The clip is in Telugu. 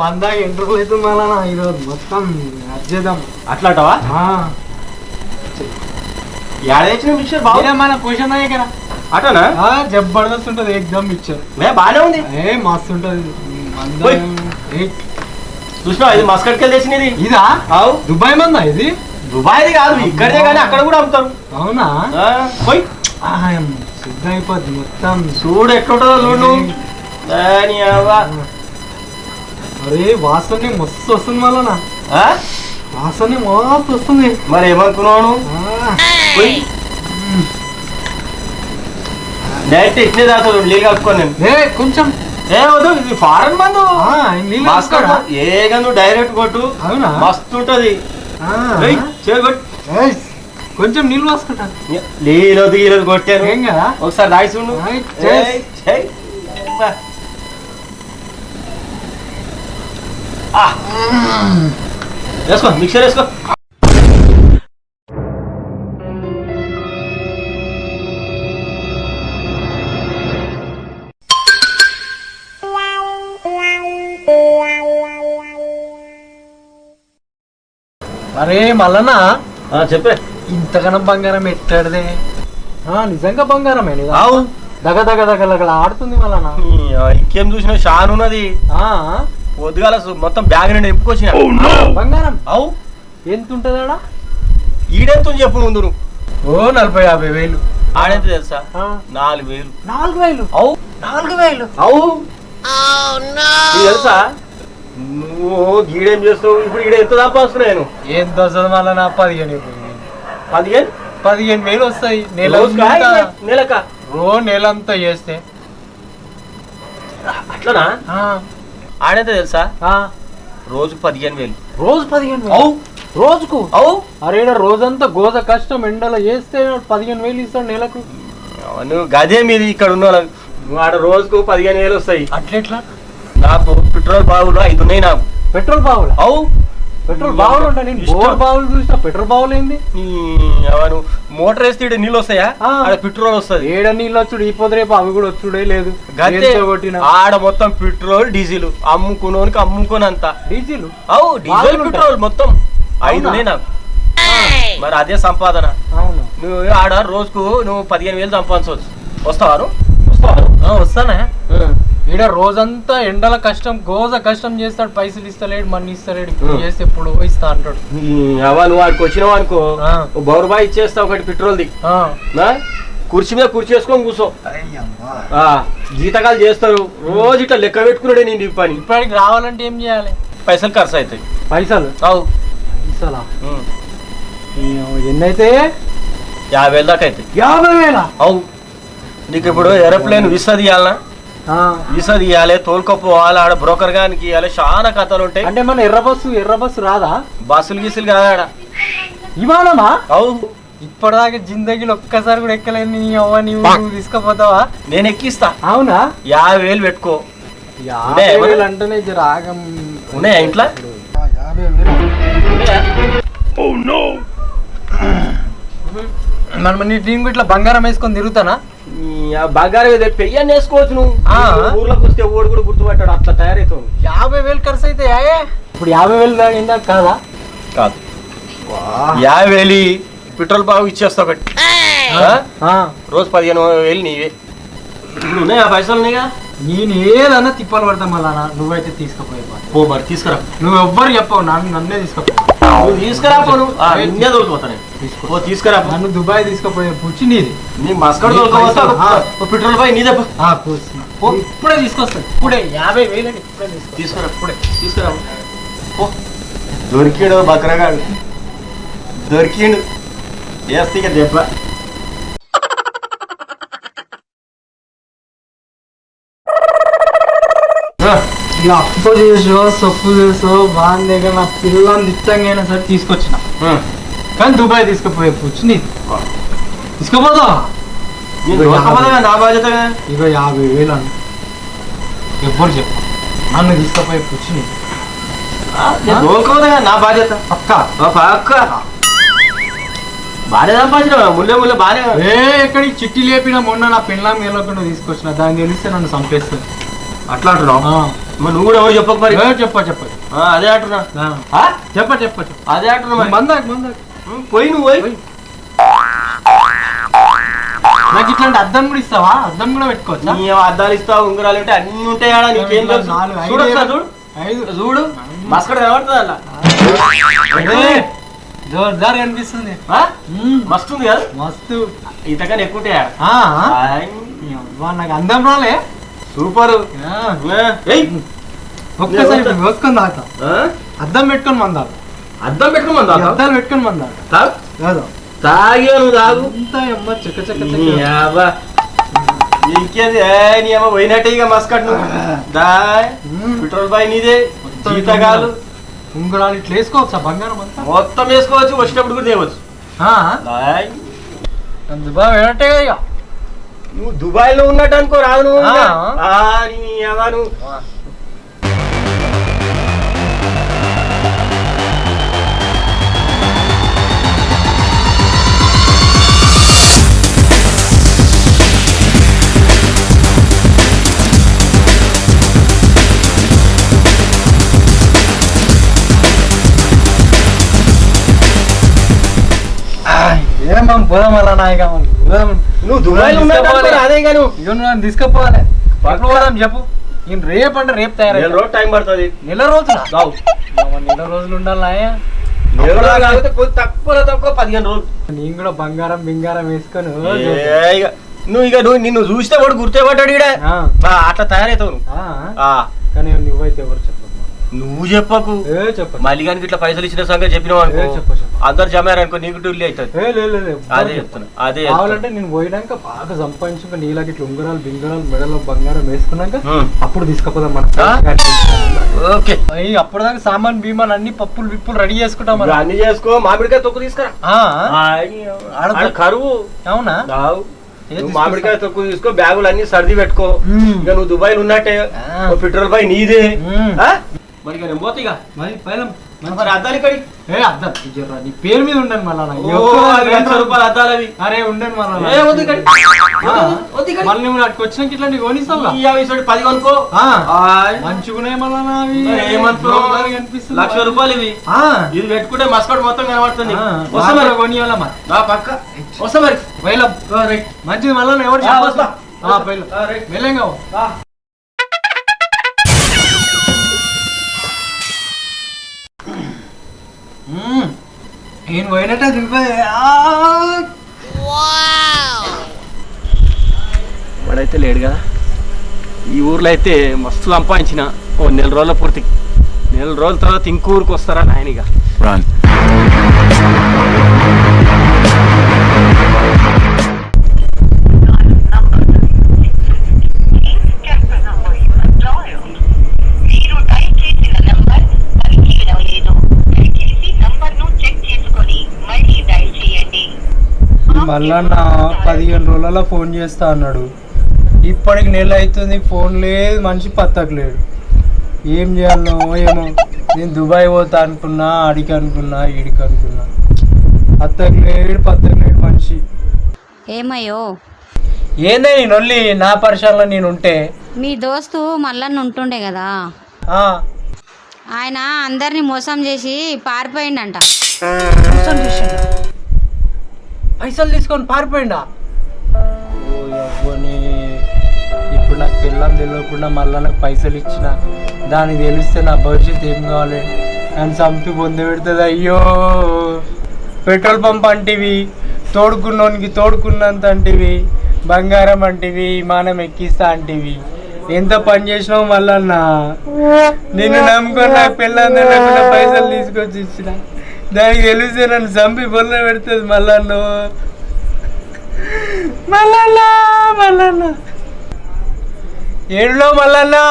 మందా మళ్ళా ఈరోజు మొత్తం అర్జేద్దాం ఏడేసిన మన పొజిషన్ దగ్గర అటనా? జబర్దస్త్ ఉంటుంది ఎగ్జామ్ బాగానే ఉంది. ఏ మస్తు ఉంటుంది. చూసినా ఇది మస్కట్కి వెళ్ళి తెచ్చినది? ఇదా? అవు. దుబాయ్ మందా ఇది? దుబాయ్ది కాదు ఇక్కడే కానీ అక్కడ కూడా అమ్ముతారు. అవునా? పోయ్ శుద్ధ అయిపోద్ది మొత్తం. చూడు ఎట్లుంటుందో చూడు. అరే వాసన మస్తు వస్తుంది మళ్ళా ఆ? వాసన మస్తు వస్తుంది. మరి పోయ్. డైరెక్ట్ ఇట్లే తాగుతాడు నీళ్ళు కలుపుకొని ఏ కొంచెం. ఏ వద్దు ఇది ఫారెన్ మందు? ఏగా నువ్వు డైరెక్ట్ కొట్టు. అవునా? మస్తు ఉంటది. కొంచెం నీళ్ళు పోసుకుంటా నీళ్ళు గీలు కొట్టాను. ఏం కదా? ఒకసారి రాయి చూడు రాయి, ఏయ్, చేస్. చేయి. అబ్బా. ఆ. వేసుకో మిక్సర్ వేసుకో. అరే ఆ, చెప్పే. ఇంతకనం బంగారం ఎట్టాడదే ఆ, నిజంగా బంగారమే దగ దగ దగ ఆడుతుంది మళ్ళనా ఇంకేం చూసినా షాన్ ఉన్నది. ఆ, పొద్దుగాల మొత్తం బ్యాగ్ నుండి ఎప్పుకొచ్చిన బంగారం అవు ఎంత ఉంటుందాడా ఈడెంత ఉంది చెప్పు ముందు ఓ నలభై యాభై వేలు. ఆడెంత తెలుసా? నాలుగు వేలు. నాలుగు వేలు? అవు నాలుగు వేలు? అవు నీకు తెలుసా? నువ్వు గీడేం చేస్తావు? ఇప్పుడు ఈడ ఎంత సంపాదిస్తున్నా నేను? ఎంత వస్తుంది మళ్ళా పదిహేను వేలు. పదిహేను? పదిహేను వేలు వస్తాయి. నెల? నెలకా? రో నెలంతా చేస్తే. అట్లనా? ఆడెంత తెలుసా? ఆ, రోజుకు పదిహేను వేలు. రోజు పదిహేను అవు వేలు రోజుకు? అవు అరే రోజంతా గోద కష్టం ఎండలో చేస్తే పదిహేను వేలు ఇస్తాడు నెలకు. నువ్వు గదే మీది ఇక్కడ ఉన్న ఆడ రోజుకు పదిహేను వేలు వస్తాయి. అట్లెట్లా నాకు పెట్రోల్ బావులు ఐదు ఉన్నాయి నాకు. పెట్రోల్ బావులు? అవు పెట్రోల్ బావులు ఉంటాయి. నేను బావులు చూసిన పెట్రోల్ బావులు ఏంది మోటార్ వేస్తే ఈడ నీళ్ళు వస్తాయా. ఆడ పెట్రోల్ వస్తుంది. ఏడ నీళ్ళు వచ్చుడు? ఈ పొద్దు రేపు అవి కూడా వచ్చుడే లేదు. ఆడ మొత్తం పెట్రోల్ డీజిల్. అమ్ముకునోనికి అమ్ముకోనంత డీజిల్? అవు డీజిల్. పెట్రోల్ మొత్తం. ఐదు? నాకు. మరి అదే సంపాదన. అవును. నువ్వు ఆడ రోజుకు నువ్వు పదిహేను వేలు సంపాదించవచ్చు. వస్తావా నువ్వు? వస్తావా? ఆ, వస్తానే. ఈడ రోజంతా ఎండల కష్టం గోజ కష్టం చేస్తాడు పైసలు ఇస్తలేడు మనీ ఇస్తలేడు ఇప్పుడు. చేస్తే ఎప్పుడు ఇస్తా అంటాడు. నీ అవ్వ నువ్వు ఆడికి వచ్చినావు అనుకో ఆ. ఓ బౌరబాయి ఇచ్చేస్తా ఒకటి పెట్రోల్ ది కుర్చీ మీద కుర్చీ వేసుకొని కూర్చో ఆ, జీతకాలు చేస్తారు. రోజు ఇట్లా లెక్క పెట్టుకున్నాడే నేను ఈ పని. ఇప్పటికి రావాలంటే ఏం చేయాలి? పైసలు ఖర్చు అవుతాయి. పైసలు? అవు. పైసలా. ఎన్నైతే? యాభై వేలు దాకా అవుతాయి. యాభై వేల? అవు. నీకు ఇప్పుడు ఏరోప్లేన్ విసా తీయాలనా? విసా తీయాలి తోలుకోపోవాలి ఆడ బ్రోకర్ గానికి ఇవ్వాలి చాలా కథలు ఉంటాయి అంటే మన ఎర్ర బస్సు ఎర్ర బస్సు రాదా? బస్సులు గీసులు కాదు ఆడ. ఇవాళమా అవు. ఇప్పటిదాకా జిందగీలో ఒక్కసారి కూడా ఎక్కలేదు నీ అవ్వ నీవు తీసుకుపోతావా? నేను ఎక్కిస్తా. అవునా? యాభై వేలు పెట్టుకో. యాభై? వేలు అంటేనే ఆగం ఉన్నాయా ఇంట్లో? యాభై వేలు. మనం నీ దీనికి ఇట్లా బంగారం వేసుకొని తిరుగుతానా? బంగారం ఏదో పెయ్యని వేసుకోవచ్చు నువ్వు ఆ. ఊర్లోకి వస్తే ఓడి కూడా గుర్తుపట్టాడు అట్లా తయారవుతావు యాభై వేలు ఖర్చు అయితే ఇప్పుడు యాభై వేలు దాగిందా కాదా? కాదు. యాభై వేలు పెట్రోల్ బాగా ఇచ్చేస్తా ఒకటి. ఆ? ఆ, రోజు పదిహేను వేలు నీవే. ఉన్నాయా? పైసలు ఉన్నాయిగా నేను ఏదన్నా తిప్పలు పడతా మళ్ళా నువ్వైతే తీసుకుపోయే పో మరి తీసుకురా. నువ్వు ఎవ్వరు చెప్పవు నన్ను నన్నే తీసుకుపో నువ్వు తీసుకురా పో నువ్వు ఆ, నిన్నే తోలుకోతా నేను. తీసుకో. తీసుకురా. నన్ను దుబాయ్ తీసుకుపోయే పుచ్చి నీది. నీ మస్కడ్ పెట్రోల్ నీదే పో. పో, ఇప్పుడే తీసుకొస్తాను ఇప్పుడే. యాభై వేలు ఇప్పుడే తీసుకో తీసుకురా ఇప్పుడే. తీసుకురా. దొరికిడు బక్రగాడు దొరికిండు. ఇక దెబ్బ. ఇలా అప్పు చేసో సొప్పు చేసో వాని దగ్గర నా పిల్లని ఇష్టంగా అయినా సరే తీసుకొచ్చిన. కానీ దుబాయ్ తీసుకుపోయే పుచ్చి నీది తీసుకుపోతా నా బాధ్యతగా ఇగో యాభై వేలు అని ఎవ్వరు చెప్పు నన్ను తీసుకుపోయే పుచ్చి నీది నేను దొరకపోతే నా బాధ్యత పక్క పక్క బాగానే సంపాదించిన ముల్లే ముల్లే బాగానే ఏ ఎక్కడి చిట్టి లేపిన మొన్న నా పెళ్ళాం మేలోకుండా తీసుకొచ్చిన దాన్ని తెలిస్తే నన్ను చంపేస్తుంది అట్లా అంటున్నావు మరి నువ్వు కూడా ఎవరు చెప్పకు మరి చెప్ప చెప్ప అదే అంటున్నా? చెప్ప చెప్ప అదే అంటున్నా మందాకు మందాకు పోయి నువ్వు పోయి. నాకు ఇట్లాంటి అద్దం కూడా ఇస్తావా? అద్దం కూడా పెట్టుకోవచ్చా? నీ అద్దాలు ఇస్తావు ఉంగరాలు అంటే అన్ని ఉంటాయి నీకేం తెలుసు? చూడు ఒకసారి చూడు. చూడు. మస్కడ కనబడుతుంది అలా. జోర్దార్. మస్తు ఉంది కదా? మస్తు. ఇంతకన్నా ఎక్కువ ఉంటాయి? నాకు అందం రాలే. సూపరు. ఒక్కసారి ఇప్పుడు వేసుకొని తాగుతా. ఆ? అద్దం పెట్టుకొని పెట్టుకోమంది అద్దాలు పెట్టుకొని మందాలు తాగు. కాదు. తాగి నువ్వు తాగు. అంతా అమ్మ చెక్క చెక్క. ఇంకేంది? నీ అమ్మ పోయినట్టే ఇక మస్కట్ నువ్వు. దాయ్. పెట్రోల్ బాయ్ నీదే. మొత్తం జీతగాలు ఉంగరాలు. ఇట్లా వేసుకోవచ్చా బంగారం అంతా? మొత్తం వేసుకోవచ్చు వచ్చినప్పుడు కూడా తేవచ్చు. దాయ్. దుబాయ్ వేయటే ఇక. నువ్వు దుబాయ్లో ఉన్నట్టు అనుకో రాదు నువ్వు ఆ. ఇంకా. ఆ, నీ అవ్వ నువ్వు ఏం మనం పోదాం అలా నాయక పోదాం నువ్వు. దుబాయ్ నువ్వు నన్ను తీసుకుపోవాలి. పోదాం చెప్పు. నేను రేపు అంటే రేపు నెల తయారై రోజు టైం పడుతుంది. నెల రోజులు? రావు. నెల రోజులు ఉండాలి నెల తక్కువ తక్కువ పదిహేను రోజులు. నేను కూడా బంగారం బింగారం వేసుకొని నువ్వు ఇక నువ్వు నిన్ను చూస్తే వాడు ఆ, ఆ, అట్లా తయారవుతావు నువ్వు. కానీ నువ్వైతే ఎవరు చెప్పు నువ్వు చెప్పకు ఏ చెప్పు మల్లిగానికి ఇట్లా పైసలు ఇచ్చిన సంగతి చెప్పినావు అనుకో ఏ చెప్పు చెప్పు అందరు జమారనుకో నీకు టూర్లీ అవుతుంది ఏ లే లే, లే అదే చెప్తున్నా అదే చెప్తున్నా. కావాలంటే నేను పోయినాక బాగా సంపాదించుకుని నీలాగా ఇట్లా ఉంగరాలు బింగరాలు మెడలో బంగారం వేసుకున్నాక హ్మ్. అప్పుడు తీసుకుపోదాం మన? ఓకే అయ్యి అప్పుడు దాకా సామాన్ బీమాన్ అన్ని పప్పులు విప్పులు రెడీ చేసుకుంటాం మనం అన్ని చేసుకో మామిడికాయ తొక్కు తీసుకురా ఆ, ఆయ్, ఆడ- ఆడ కరువు అవునా రావు. ఏం నువ్వు తీసుకొస్తా? మామిడికాయ తొక్కు తీసుకో బ్యాగులు అన్ని సర్ది పెట్టుకో మ్మ్. ఇక నువ్వు దుబాయ్ ఉన్నట్టే ఆ. ఓ పెట్రోల్ పై నీదే మ్మ్. ఆ? మరి నేను పోతా ఇక. మరి పైలం మరి అద్దాలు ఇక్కడి ఏ అద్దం జర్రా నీ పేరు మీద ఉండను మళ్ళా లక్ష రూపాయలు అద్దాలు అవి. అరే ఉండను మళ్ళా వద్దు ఇక్కడి మళ్ళీ నువ్వు వచ్చినాక ఇట్లా నీకు సోడి పది కొనుక్కో. మంచిగున్నాయి మళ్ళా ఏమనుకో? లక్ష రూపాయలు ఇవి. ఇది పెట్టుకుంటే మస్కట్ మొత్తం కనబడుతుంది. వస్తా మరి. కొనియాలా మరి. పక్క. వస్తా మరి. పైలం. మంచిది మళ్ళా ఎవరు నేను పోయినట్టే దిగిపోయి వాడైతే లేడు కదా. ఈ ఊర్లో అయితే మస్తు సంపాదించిన. ఓ నెల రోజుల పూర్తి. నెల రోజుల తర్వాత ఇంకో ఊరికి వస్తారా నాయన మళ్ళా నా పదిహేను రోజులలో ఫోన్ చేస్తా అన్నాడు. ఇప్పటికి నెల అవుతుంది ఫోన్ లేదు మనిషి పత్తకలేడు ఏం చేయాలో ఏమో. నేను దుబాయ్ పోతా అనుకున్నా ఆడికి అనుకున్నా ఈడికి అనుకున్నా. పత్తకలేడు పత్తకలేడు మనిషి. ఏమయ్యో? ఏందే ఈ నొల్లి నా పరిసరంలో నేను ఉంటే? మీ దోస్తు మల్లన్న ఉంటుండే కదా? ఆ, ఆయన అందరినీ మోసం చేసి పారిపోయిండంట. మోసం చేసిండా? పైసలు తీసుకొని పారిపోయిండా? ఓ యవ్వని ఇప్పుడు నాకు పిల్లం తెలియకుండా మళ్ళీ నాకు పైసలు ఇచ్చిన. దానికి తెలిస్తే నా భవిష్యత్తు ఏం కావాలి? నన్ను చంపి పొంది పెడుతుంది అయ్యో. పెట్రోల్ పంప్ అంటివి తోడుకున్నోనికి తోడుకున్నంత అంటివి బంగారం అంటివి విమానం ఎక్కిస్తా అంటివి. ఎంత పని చేసినావు మళ్ళన్నా నిన్ను నమ్ముకున్న పిల్లలు పిల్లని పైసలు తీసుకొచ్చి ఇచ్చిన. దానికి తెలిస్తే నన్ను చంపి బొల్ల పెడుతుంది మల్లన్ను. మల్లన్న మల్లన్న. ఏడులో మల్లన్నా?